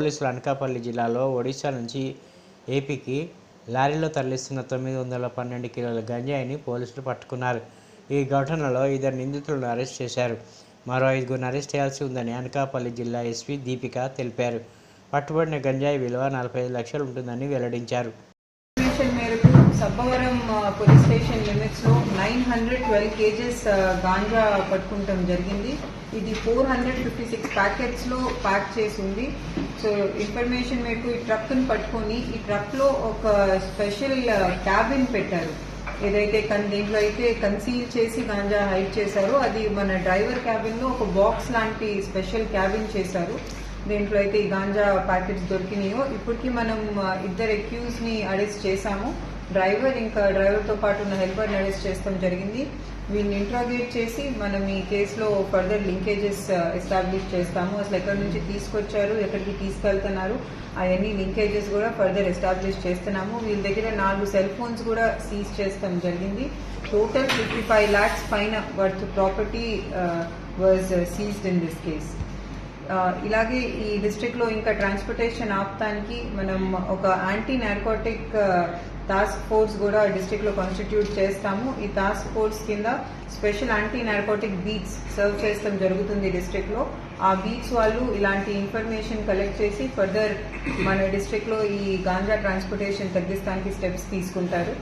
పోలీసులు అనకాపల్లి జిల్లాలో ఒడిశా నుంచి ఏపీకి లారీలో తరలిస్తున్న తొమ్మిది వందల పన్నెండు కిలోల గంజాయిని పోలీసులు పట్టుకున్నారు. ఈ ఘటనలో ఇద్దరు నిందితులను అరెస్ట్ చేశారు. మరో ఐదుగురిని అరెస్ట్ చేయాల్సి ఉందని అనకాపల్లి జిల్లా ఎస్పీ దీపిక తెలిపారు. పట్టుబడిన గంజాయి విలువ నలభై ఐదు లక్షలు ఉంటుందని వెల్లడించారు. సబ్బవరం పోలీస్ స్టేషన్ లిమిట్స్లో nine hundred twelve KGs ganja పట్టుకుంటాం జరిగింది. ఇది ఫోర్ హండ్రెడ్ ఫిఫ్టీ సిక్స్ ప్యాకెట్స్లో ప్యాక్ చేసి ఉంది. సో ఇన్ఫర్మేషన్ మేరకు ఈ ట్రక్ పట్టుకొని ఈ ట్రక్లో ఒక స్పెషల్ క్యాబిన్ పెట్టారు. ఏదైతే కన్ దీంట్లో అయితే కన్సీల్ చేసి గాంజా హైడ్ చేశారో అది మన డ్రైవర్ క్యాబిన్లో ఒక బాక్స్ లాంటి స్పెషల్ క్యాబిన్ చేశారు. దీంట్లో అయితే ఈ గాంజా ప్యాకెట్స్ దొరికినాయో. ఇప్పటికీ మనం ఇద్దరు అక్యూజ్ని అరెస్ట్ చేశాము. డ్రైవర్ ఇంకా డ్రైవర్తో పాటు ఉన్న హెల్పర్ని అరెస్ట్ చేస్తాం జరిగింది. వీళ్ళని ఇంట్రాగేట్ చేసి మనం ఈ కేసులో ఫర్దర్ లింకేజెస్ ఎస్టాబ్లిష్ చేస్తాము. అసలు ఎక్కడి నుంచి తీసుకొచ్చారు ఎక్కడికి తీసుకెళ్తున్నారు అవన్నీ లింకేజెస్ కూడా ఫర్దర్ ఎస్టాబ్లిష్ చేస్తున్నాము. వీళ్ళ దగ్గర నాలుగు సెల్ ఫోన్స్ కూడా సీజ్ చేస్తాం జరిగింది. టోటల్ ఫిఫ్టీ ఫైవ్ ల్యాక్స్ పైన worth property was seized in this case ఇలాగే ఈ డిస్ట్రిక్ట్లో ఇంకా ట్రాన్స్పోర్టేషన్ ఆపటానికి మనం ఒక యాంటీ నార్కోటిక్ టాస్క్ ఫోర్స్ కూడా డిస్ట్రిక్ట్లో కాన్స్టిట్యూట్ చేస్తాము. ఈ టాస్క్ ఫోర్స్ కింద special anti narcotic beats serve చేస్తాం జరుగుతుంది డిస్ట్రిక్ట్లో. ఆ బీట్స్ వాళ్ళు ఇలాంటి ఇన్ఫర్మేషన్ కలెక్ట్ చేసి ఫర్దర్ మన డిస్ట్రిక్ట్లో ఈ గాంజా ట్రాన్స్పోర్టేషన్ తగ్గిస్తానికి స్టెప్స్ తీసుకుంటారు.